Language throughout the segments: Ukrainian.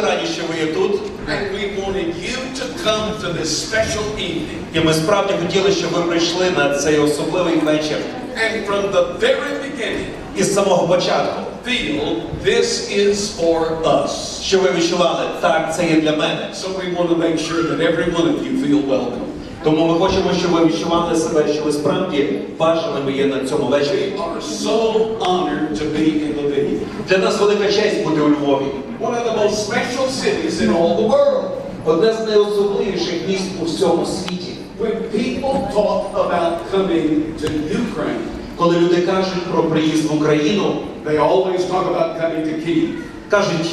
Раді, що ви є тут. And we wanted you to come to this special evening. І ми справді хотіли, щоб ви прийшли на цей особливий вечір. And from the very beginning, І з самого початку, feel this is for us. що ви відчували, так, це є для мене. So we want to make sure that every one of you feel welcome. Тому ми хочемо, щоб ви відчували себе, що ви справді бажаними є на цьому вечорі. We are so honored to be in Lviv, Для нас велика честь бути у Львові. one of the most special cities in all the world. Одне з найособливіших міст у всьому світі. When people talk about coming to Ukraine, Коли люди кажуть про приїзд в Україну, they always talk about coming to Kyiv. кажуть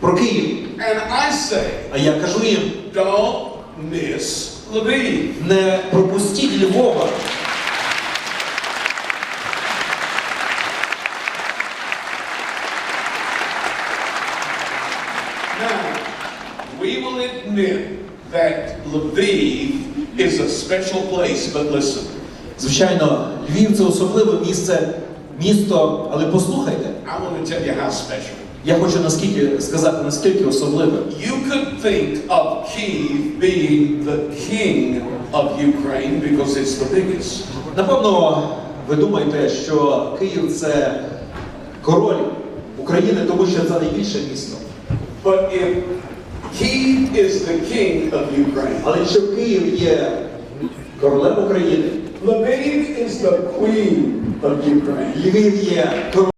про Київ. And I say, А я кажу їм, don't miss Lviv. не пропустіть Львова. We will admit that Lviv is a special place, but listen, Звичайно, Львів це особливе місце, місто, але послухайте. I want to tell you how special. Я хочу наскільки сказати, наскільки особливе. You could think of Kyiv being the king of Ukraine because it's the biggest. Напевно, ви думаєте, що Київ це король України, тому що це найбільше місто. But if Kyiv is the king of Ukraine, Але якщо Київ є королем України, Lviv is the queen of Ukraine. Львів є королем.